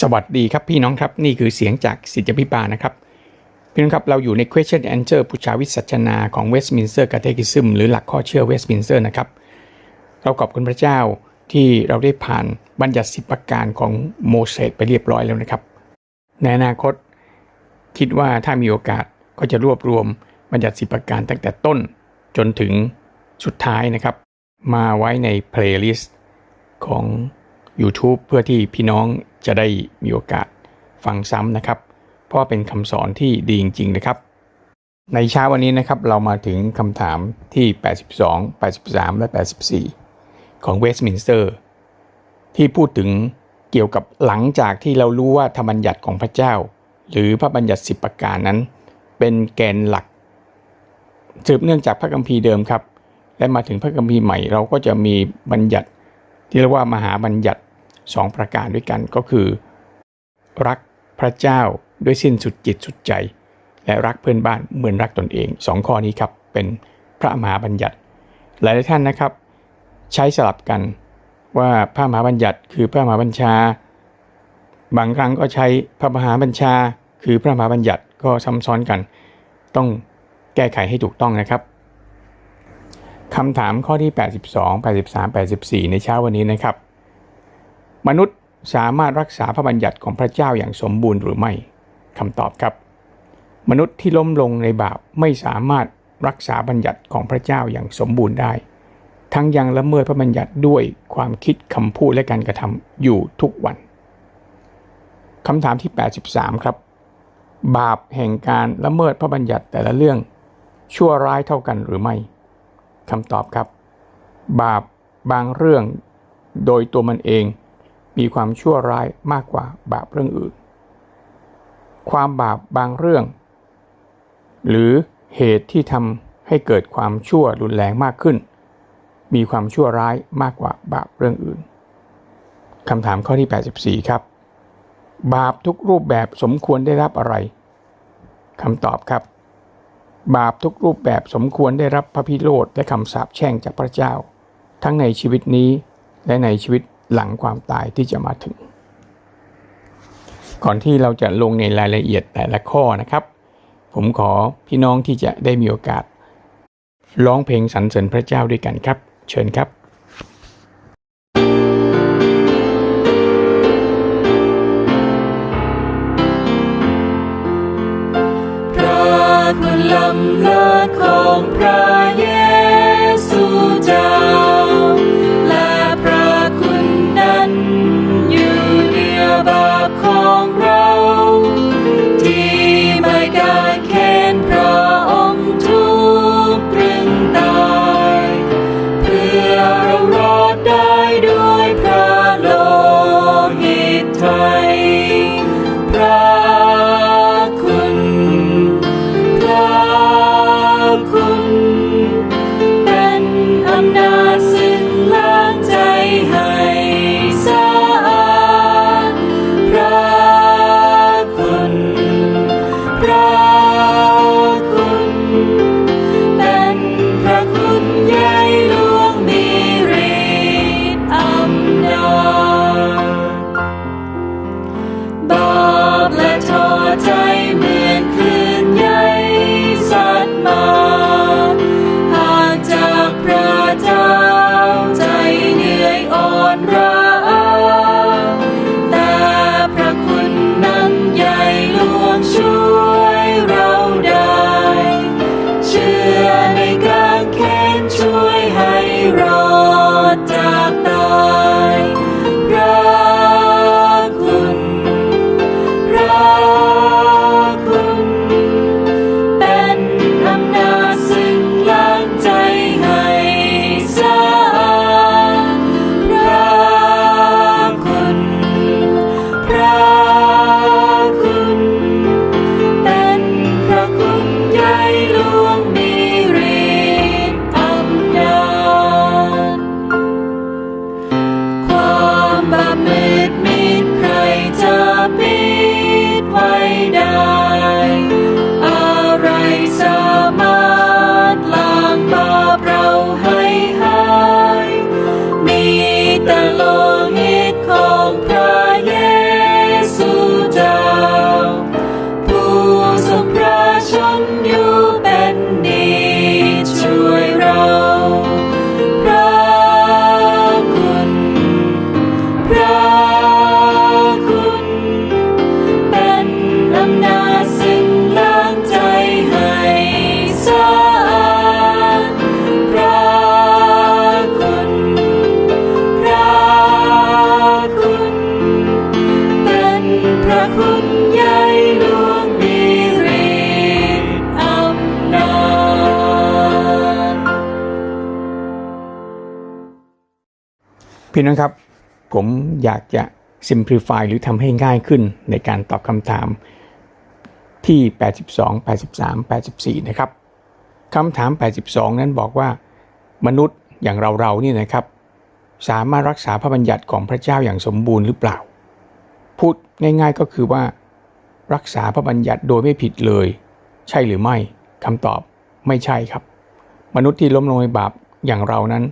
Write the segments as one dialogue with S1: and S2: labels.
S1: สวัสดีครับพี่น้องครับ นี่คือเสียงจากสิทธิพิบาลนะครับ พี่น้องครับเราอยู่ใน question answer ปุชาวิสัชนาของ Westminster Catechism หรือหลักข้อเชื่อ Westminster นะครับ เราขอบคุณพระเจ้าที่เราได้ผ่านบัญญัติสิบประการของโมเสสไปเรียบร้อยแล้วนะครับ ในอนาคต คิดว่าถ้ามีโอกาสก็จะรวบรวมบัญญัติสิบประการตั้งแต่ต้นจนถึงสุดท้ายนะครับ มาไว้ในเพลย์ลิสต์ของ YouTube เพื่อที่พี่น้อง จะได้มีโอกาสฟังซ้ำนะครับ เพราะเป็นคำสอนที่ดีจริงๆนะครับ ในเช้าวันนี้นะครับเรามาถึงคำถามที่ 82 83 และ 84 ของเวสต์มินสเตอร์ที่พูดถึงเกี่ยวกับหลังจากที่เรารู้ว่าธรรมบัญญัติของพระเจ้า หรือพระบัญญัติสิบประการนั้น เป็นแกนหลัก สืบเนื่องจากพระคัมภีร์เดิมครับ และมาถึงพระคัมภีร์ใหม่เราก็จะมีบัญญัติ ที่เรียกว่ามหาบัญญัติ สองประการด้วยกันก็คือ รักพระเจ้าด้วยสิ้นสุดจิตสุดใจ และรักเพื่อนบ้านเหมือนรักตนเองสองข้อนี้ครับเป็นพระมหาบัญญัติ หลายท่านนะครับ ใช้สลับกันว่าพระมหาบัญญัติคือพระมหาบัญชา บางครั้งก็ใช้พระมหาบัญชา คือพระมหาบัญญัติก็ซ้ำซ้อนกัน ต้องแก้ไขให้ถูกต้องนะครับคำถามข้อที่ 82 83 84 ในเช้าวันนี้นะครับ มนุษย์สามารถรักษาพระบัญญัติของพระเจ้าอย่างสมบูรณ์หรือไม่คำตอบครับ มนุษย์ที่ล้มลงในบาปไม่สามารถรักษาบัญญัติของพระเจ้าอย่างสมบูรณ์ได้ ทั้งยังละเมิดพระบัญญัติด้วยความคิดคำพูดและการกระทำอยู่ทุกวันคำถามที่ 83 ครับ บาปแห่งการละเมิดพระบัญญัติแต่ละเรื่อง ชั่วร้ายเท่ากันหรือไม่คำตอบครับ บาปบางเรื่องโดยตัวมันเอง มีความชั่วร้ายมากกว่าบาปเรื่องอื่น ความบาปบางเรื่อง หรือเหตุที่ทำให้เกิดความชั่วรุนแรงมากขึ้น มีความชั่วร้ายมากกว่าบาปเรื่องอื่นคำถามข้อที่ 84 ครับ บาปทุกรูปแบบสมควรได้รับอะไรคำตอบครับ บาปทุกรูปแบบสมควรได้รับพระพิโรธและคำสาปแช่งจากพระเจ้า ทั้งในชีวิตนี้และในชีวิต หลังความตายที่จะมาถึง ก่อนที่เราจะลงในรายละเอียดแต่ละข้อนะครับ ผมขอพี่น้องที่จะได้มีโอกาส ร้องเพลงสรรเสริญพระเจ้าด้วยกันครับ เชิญครับ
S2: พระคุณล้ำเลิศของพระเย น้องครั
S1: บ ผมอยากจะ simplify หรือทำให้ง่ายขึ้นในการตอบคำถามที่ 82 83 84 นะครับคำถาม 82 นั้นบอกว่ามนุษย์อย่างเราเรานี่นะครับ สามารถรักษาพระบัญญัติของพระเจ้าอย่างสมบูรณ์หรือเปล่า พูดง่ายๆก็คือว่า รักษาพระบัญญัติโดยไม่ผิดเลย ใช่หรือไม่คำตอบไม่ใช่ครับ มนุษย์ที่ล้มลงในบาปอย่างเรานั้น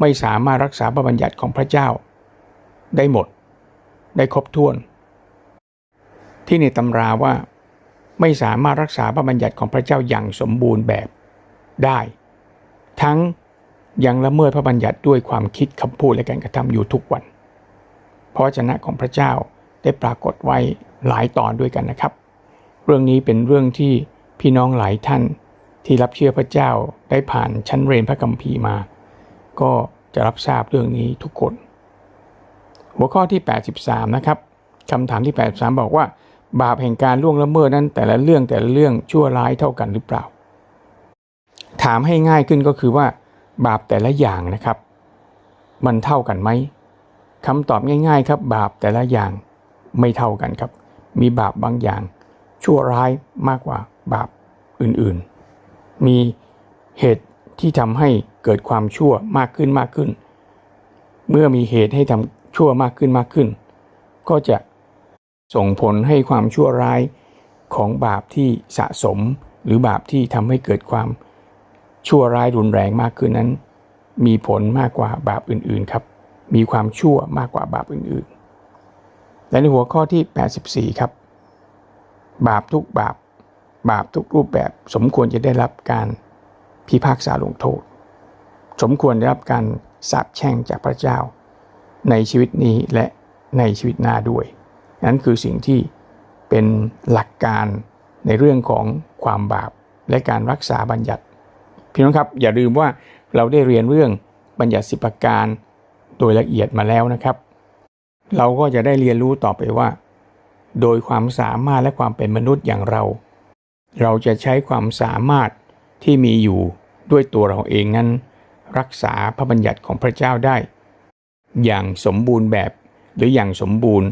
S1: ไม่สามารถรักษาพระบัญญัติของพระเจ้า ได้หมด ได้ครบถ้วน ที่ในตำราว่าไม่สามารถรักษาพระบัญญัติของพระเจ้าอย่างสมบูรณ์แบบได้ ทั้งยังละเมิดพระบัญญัติด้วยความคิดคำพูดและการกระทำอยู่ทุกวันเพราะวจนะของพระเจ้าได้ปรากฏไว้หลายตอนด้วยกันนะครับ เรื่องนี้เป็นเรื่องที่พี่น้องหลายท่านที่รับเชื่อพระเจ้าได้ผ่านชั้นเรียนพระคัมภีร์มา ก็จะรับทราบเรื่องนี้ทุกคน หัวข้อที่ 83 นะครับคำถามที่ 83 บอกว่า บาปแห่งการล่วงละเมิดนั้น แต่ละเรื่องแต่ละเรื่องชั่วร้ายเท่ากันหรือเปล่า ถามให้ง่ายขึ้นก็คือว่า บาปแต่ละอย่างนะครับ มันเท่ากันไหมคำตอบง่ายๆ ครับ บาปแต่ละอย่างไม่เท่ากันครับ มีบาปบางอย่าง ชั่วร้ายมากกว่าบาปอื่นๆ มีเหตุที่ทำให้ เกิดความชั่วมากขึ้นมากขึ้น เมื่อมีเหตุให้ทำชั่วมากขึ้นมากขึ้น ก็จะส่งผลให้ความชั่วร้ายของบาปที่สะสม หรือบาปที่ทำให้เกิดความชั่วร้ายรุนแรงมากขึ้นนั้น มีผลมากกว่าบาปอื่นๆครับ มีความชั่วมากกว่าบาปอื่นๆ และในหัวข้อที่ 84 ครับ บาปทุกบาป บาปทุกรูปแบบสมควรจะได้รับการพิพากษาลงโทษ สมควรได้รับการสาปแช่งจากพระเจ้า ในชีวิตนี้และในชีวิตหน้าด้วย นั่นคือสิ่งที่เป็นหลักการในเรื่องของความบาปและการรักษาบัญญัติ พี่น้องครับอย่าลืมว่าเราได้เรียนเรื่องบัญญัติสิบประการโดยละเอียดมาแล้วนะครับ เราก็จะได้เรียนรู้ต่อไปว่า โดยความสามารถและความเป็นมนุษย์อย่างเรา เราจะใช้ความสามารถที่มีอยู่ด้วยตัวเราเองนั้น รักษาพระบัญญัติของพระเจ้าได้ อย่างสมบูรณ์แบบหรืออย่างสมบูรณ์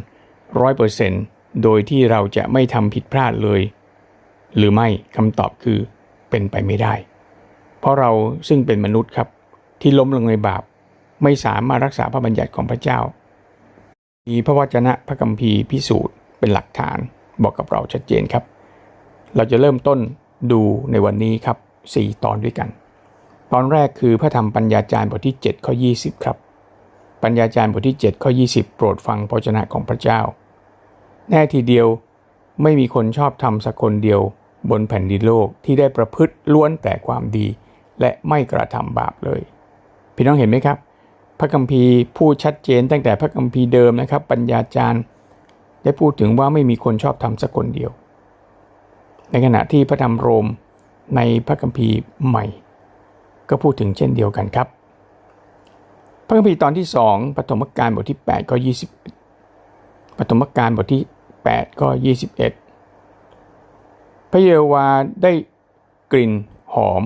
S1: ร้อยเปอร์เซนต์โดยที่เราจะไม่ทำผิดพลาดเลย หรือไม่คำตอบคือเป็นไปไม่ได้ เพราะเราซึ่งเป็นมนุษย์ครับที่ล้มลงในบาป ไม่สามารถรักษาพระบัญญัติของพระเจ้า มีพระวจนะพระคัมภีร์พิสูจน์เป็นหลักฐานบอกกับเราชัดเจนครับ เราจะเริ่มต้นดูในวันนี้ครับ 4 ตอนด้วยกัน ตอนแรกคือพระธรรมปัญญาจารย์บทที่ 7 ข้อ 20 ครับ ปัญญาจารย์บทที่ 7 ข้อ 20 โปรดฟังพระวจนะของพระเจ้า แน่ทีเดียวไม่มีคนชอบทำสักคนเดียวบนแผ่นดินโลกที่ได้ประพฤติล้วนแต่ความดี และไม่กระทำบาปเลย พี่น้องเห็นไหมครับ พระคัมภีร์พูดชัดเจนตั้งแต่พระคัมภีร์เดิมนะครับ ปัญญาจารย์ได้พูดถึงว่าไม่มีคนชอบทำสักคนเดียว ในขณะที่พระธรรมโรมในพระคัมภีร์ใหม่ ก็พูดถึงเช่นเดียวกันครับ พระคัมภีร์ตอนที่ 2ปฐมกาลบทที่8ก็20ปฐมกาลบทที่8ก็21 พระเยโวาได้กลิ่นหอม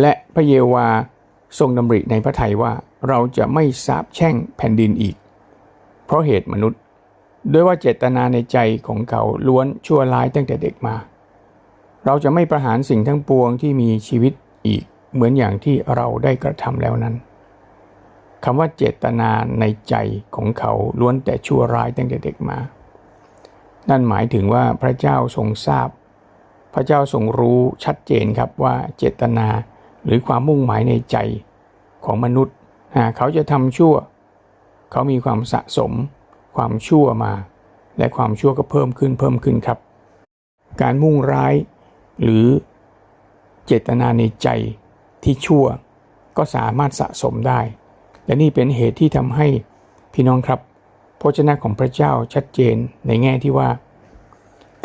S1: และพระเยโวาทรงดำริในพระทัยว่าเราจะไม่สาบแช่งแผ่นดินอีก เพราะเหตุมนุษย์ ด้วยว่าเจตนาในใจของเขาล้วนชั่วร้ายตั้งแต่เด็กมา เราจะไม่ประหารสิ่งทั้งปวงที่มีชีวิตอีก เหมือนอย่างที่เราได้กระทำแล้วนั้นคำว่าเจตนาในใจของเขาล้วนแต่ชั่วร้ายตั้งแต่เด็กมา นั่นหมายถึงว่าพระเจ้าทรงทราบ พระเจ้าทรงรู้ชัดเจนครับว่าเจตนาหรือความมุ่งหมายในใจของมนุษย์หาเขาจะทำชั่ว เขามีความสะสม ความชั่วมา และความชั่วก็เพิ่มขึ้นเพิ่มขึ้นครับ การมุ่งร้าย หรือเจตนาในใจ ที่ชั่วก็สามารถสะสมได้ และนี่เป็นเหตุที่ทำให้พี่น้องครับพระเจ้าของพระเจ้าชัดเจนในแง่ที่ว่า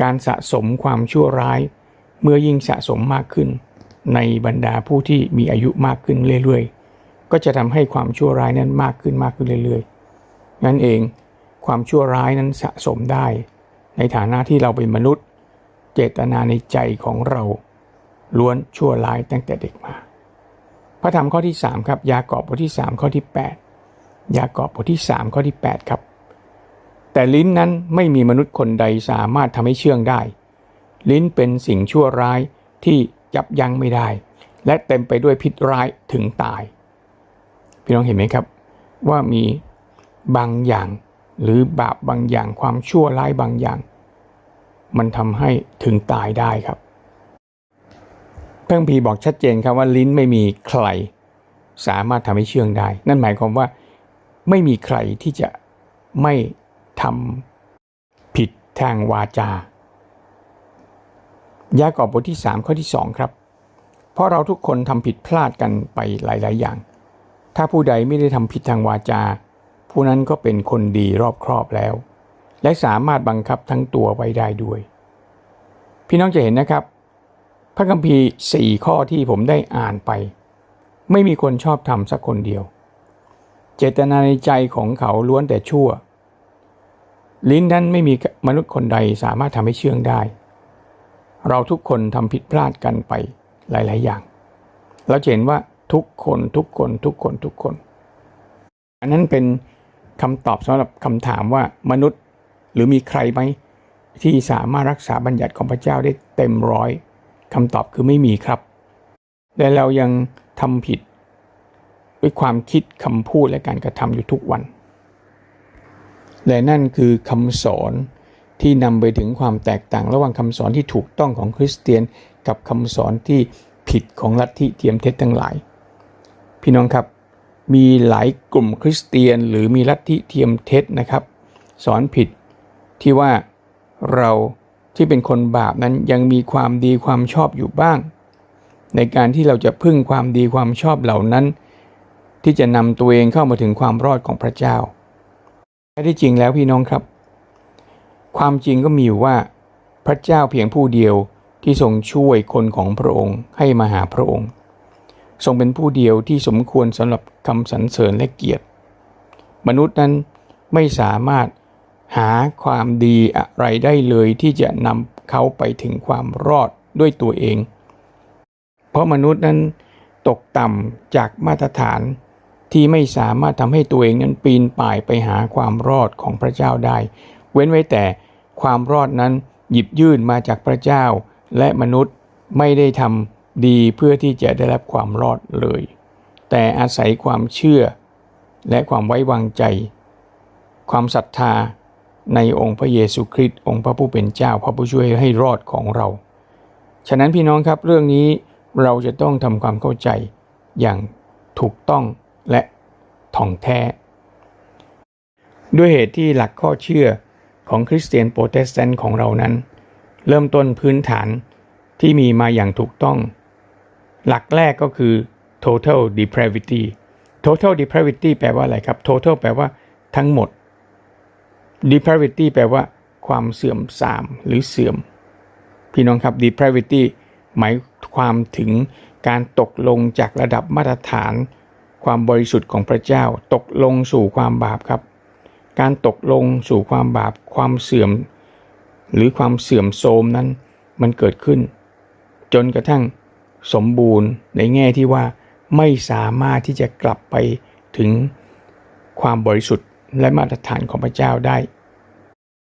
S1: การสะสมความชั่วร้าย เมื่อยิ่งสะสมมากขึ้น ในบรรดาผู้ที่มีอายุมากขึ้นเรื่อยๆ ก็จะทำให้ความชั่วร้ายนั้นมากขึ้นมากขึ้นเรื่อยๆ นั่นเองความชั่วร้ายนั้นสะสมได้ ในฐานะที่เราเป็นมนุษย์ เจตนาในใจของเรา ล้วนชั่วร้ายตั้งแต่เด็กมา ระธรรมข้อที่ 3 ครับ ยากอบบทที่ 3 ข้อที่ 8 ยากอบบทที่ 3 ข้อที่ 8 ครับ แต่ลิ้นนั้นไม่มีมนุษย์คนใดสามารถทำให้เชื่องได้ ลิ้นเป็นสิ่งชั่วร้ายที่ยับยั้งไม่ได้ และเต็มไปด้วยพิษร้ายถึงตาย พี่น้องเห็นไหมครับ ว่ามีบางอย่าง หรือบาปบางอย่างความชั่วร้ายบางอย่าง มันทำให้ถึงตายได้ครับ เพระคัมภีบอกชัดเจนครับว่าลิ้นไม่มีใคร สามารถทำให้เชื่องได้ นั่นหมายความว่าไม่มีใครที่จะไม่ทำผิดทางวาจา ยากอบบทที่ 3 ข้อที่ 2 ครับ เพราะเราทุกคนทำผิดพลาดกันไปหลาย ๆ อย่าง ถ้าผู้ใดไม่ได้ทำผิดทางวาจา ผู้นั้นก็เป็นคนดีรอบครอบแล้ว และสามารถบังคับทั้งตัวไว้ได้ด้วย พี่น้องจะเห็นนะครับ พระคัมภีร์สี่ข้อที่ผมได้อ่านไป ไม่มีคนชอบทำสักคนเดียว เจตนาในใจของเขาล้วนแต่ชั่ว ลิ้นนั้นไม่มีมนุษย์คนใดสามารถทำให้เชื่องได้ เราทุกคนทำผิดพลาดกันไปหลาย ๆ อย่าง เราเห็นว่าทุกคนทุกคนทุกคนทุกคน อันนั้นเป็นคำตอบสำหรับคำถามว่ามนุษย์หรือมีใครไหมที่สามารถรักษาบัญญัติของพระเจ้าได้เต็มร้อย คำตอบคือไม่มีครับและเรายังทำผิด ด้วยความคิดคำพูดและการกระทำอยู่ทุกวัน และนั่นคือคำสอนที่นำไปถึงความแตกต่างระหว่างคำสอนที่ถูกต้องของคริสเตียน กับคำสอนที่ผิดของลัทธิเทียมเท็จทั้งหลาย พี่น้องครับมีหลายกลุ่มคริสเตียน หรือมีลัทธิเทียมเท็จนะครับ สอนผิดที่ว่าเรา ที่เป็นคนบาปนั้นยังมีความดีความชอบอยู่บ้าง ในการที่เราจะพึ่งความดีความชอบเหล่านั้น ที่จะนำตัวเองเข้ามาถึงความรอดของพระเจ้าแท้ที่จริงแล้วพี่น้องครับ ความจริงก็มีอยู่ว่าพระเจ้าเพียงผู้เดียวที่ทรงช่วยคนของพระองค์ให้มาหาพระองค์ ทรงเป็นผู้เดียวที่สมควรสำหรับคำสรรเสริญและเกียรติ มนุษย์นั้นไม่สามารถ หาความดีอะไรได้เลยที่จะนำเขาไปถึงความรอดด้วยตัวเอง เพราะมนุษย์นั้นตกต่ำจากมาตรฐานที่ไม่สามารถทำให้ตัวเองนั้นปีนป่ายไปหาความรอดของพระเจ้าได้ เว้นไว้แต่ความรอดนั้นหยิบยื่นมาจากพระเจ้า และมนุษย์ไม่ได้ทำดีเพื่อที่จะได้รับความรอดเลย แต่อาศัยความเชื่อ และความไว้วางใจ ความศรัทธา ในองค์พระเยซูคริสต์องค์พระผู้เป็นเจ้าพระผู้ช่วยให้รอดของเรา ฉะนั้นพี่น้องครับเรื่องนี้เราจะต้องทำความเข้าใจอย่างถูกต้องและท่องแท้ ด้วยเหตุที่หลักข้อเชื่อของคริสเตียนโปรเตสแตนต์ของเรานั้น เริ่มต้นพื้นฐานที่มีมาอย่างถูกต้อง หลักแรกก็คือ total depravity total depravity แปลว่าอะไรครับ total แปลว่าทั้งหมด depravity แปลว่าความเสื่อมทรามหรือเสื่อม พี่น้องครับ depravity หมายความถึงการตกลงจากระดับมาตรฐาน ความบริสุทธิ์ของพระเจ้า ตกลงสู่ความบาปครับ การตกลงสู่ความบาป ความเสื่อม หรือความเสื่อมโทรมนั้นมันเกิดขึ้น จนกระทั่งสมบูรณ์ในแง่ที่ว่าไม่สามารถที่จะกลับไปถึงความบริสุทธิ์และมาตรฐานของพระเจ้าได้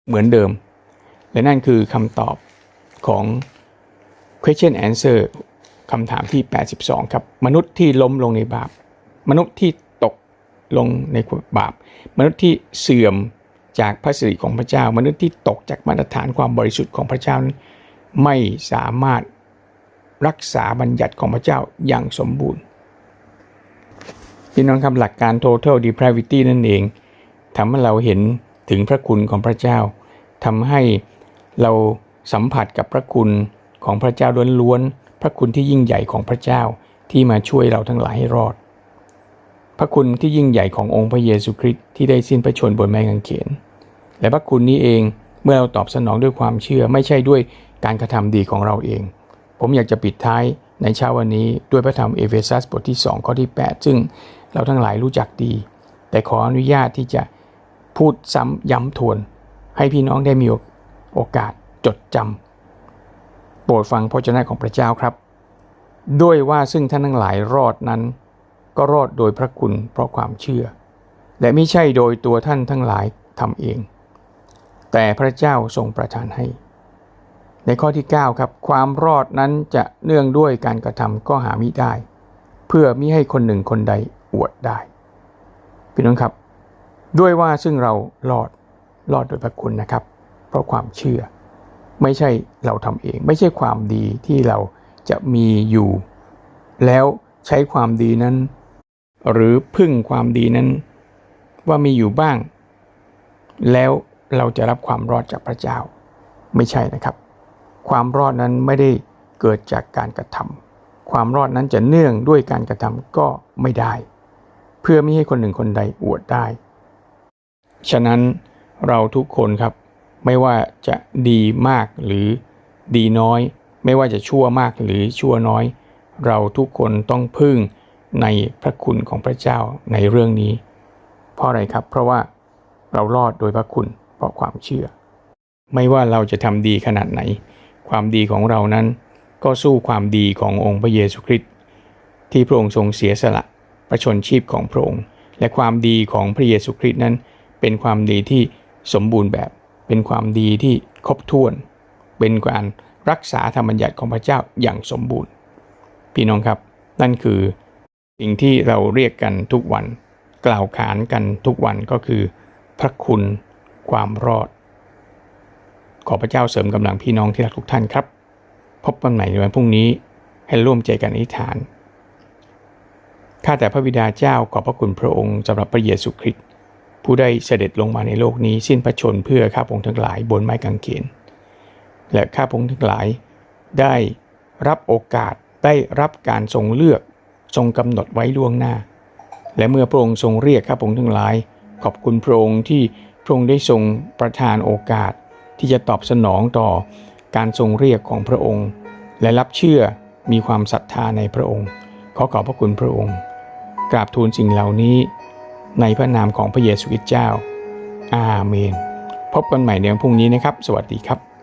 S1: เหมือนเดิม และนั่นคือคำตอบของ question answer คำถามที่ 82 ครับ มนุษย์ที่ล้มลงในบาป มนุษย์ที่ตกลงในบาป มนุษย์ที่เสื่อมจากพระสิริของพระเจ้า มนุษย์ที่ตกจากมาตรฐานความบริสุทธิ์ของพระเจ้านั้นไม่สามารถรักษาบัญญัติของพระเจ้าอย่างสมบูรณ์พี่น้องครับหลักการ total depravity นั่นเองทำให้เราเห็น ถึงพระคุณของพระเจ้าทำให้เราสัมผัสกับพระคุณของพระเจ้าล้วนๆ พระคุณที่ยิ่งใหญ่ของพระเจ้าที่มาช่วยเราทั้งหลายให้รอด พระคุณที่ยิ่งใหญ่ขององค์พระเยซูคริสต์ที่ได้สิ้นพระชนบนไม้กางเขน และพระคุณนี้เองเมื่อเราตอบสนองด้วยความเชื่อไม่ใช่ด้วยการกระทำดีของเราเอง ผมอยากจะปิดท้ายในเช้าวันนี้ด้วยพระธรรมเอเฟซัสบทที่ 2 ข้อที่ 8 ซึ่งเราทั้งหลายรู้จักดี แต่ขออนุญาตที่จะ พูดซ้ำย้ำทวน ให้พี่น้องได้มีโอกาสจดจำโปรดฟังพระเจ้าของพระเจ้าครับ ด้วยว่าซึ่งท่านทั้งหลายรอดนั้น ก็รอดโดยพระคุณเพราะความเชื่อ และไม่ใช่โดยตัวท่านทั้งหลายทำเอง แต่พระเจ้าทรงประทานให้ ในข้อที่ 9 ครับ ความรอดนั้นจะเนื่องด้วยการกระทำก็หามิได้ เพื่อมิให้คนหนึ่งคนใดอวดได้พี่น้องครับ ด้วยว่าซึ่งเรารอดรอดโดยพระคุณนะครับ เพราะความเชื่อ ไม่ใช่เราทำเอง ไม่ใช่ความดีที่เราจะมีอยู่ แล้วใช้ความดีนั้น หรือพึ่งความดีนั้น ว่ามีอยู่บ้าง แล้วเราจะรับความรอดจากพระเจ้า ไม่ใช่นะครับ ความรอดนั้นไม่ได้เกิดจากการกระทำความรอดนั้นจะเนื่องด้วยการกระทำก็ไม่ได้ เพื่อไม่ให้คนหนึ่งคนใดอวดได้ ฉะนั้นเราทุกคนครับ ไม่ว่าจะดีมากหรือดีน้อย ไม่ว่าจะชั่วมากหรือชั่วน้อย เราทุกคนต้องพึ่งในพระคุณของพระเจ้าในเรื่องนี้ เพราะอะไรครับ เพราะว่าเรารอดโดยพระคุณเพราะความเชื่อ ไม่ว่าเราจะทำดีขนาดไหน ความดีของเรานั้น ก็สู้ความดีขององค์พระเยซูคริสต์ที่พระองค์ทรงเสียสละ ประชนชีพของพระองค์ และความดีของพระเยซูคริสต์นั้น เป็นความดีที่สมบูรณ์แบบ เป็นความดีที่ครบถ้วน เป็นการรักษาธรรมบัญญัติของพระเจ้าอย่างสมบูรณ์ พี่น้องครับ นั่นคือสิ่งที่เราเรียกกันทุกวัน กล่าวขานกันทุกวันก็คือ พระคุณความรอด ขอพระเจ้าเสริมกำลังพี่น้องที่รักทุกท่านครับ พบกันใหม่ในวันพรุ่งนี้ให้ร่วมใจกันอธิษฐานข้าแต่พระบิดาเจ้าขอบพระคุณพระองค์สำหรับพระเยซูคริสต์ ผู้ได้เสด็จลงมาในโลกนี้สิ้นพระชนเพื่อข้าพงทั้งหลายบนไม้กางเขนและข้าพงทั้งหลายได้รับโอกาสได้รับการทรงเลือกทรงกำหนดไว้ล่วงหน้า และเมื่อพระองค์ทรงเรียกข้าพงทั้งหลาย ขอบคุณพระองค์ที่พระองค์ได้ทรงประทานโอกาสที่จะตอบสนองต่อการทรงเรียกของพระองค์ และรับเชื่อมีความศรัทธาในพระองค์ ขอขอบพระคุณพระองค์ กราบทูลสิ่งเหล่านี้ ในพระนามของพระเยซูคริสต์เจ้า อาเมน พบกันใหม่ในวันพรุ่งนี้นะครับ สวัสดีครับ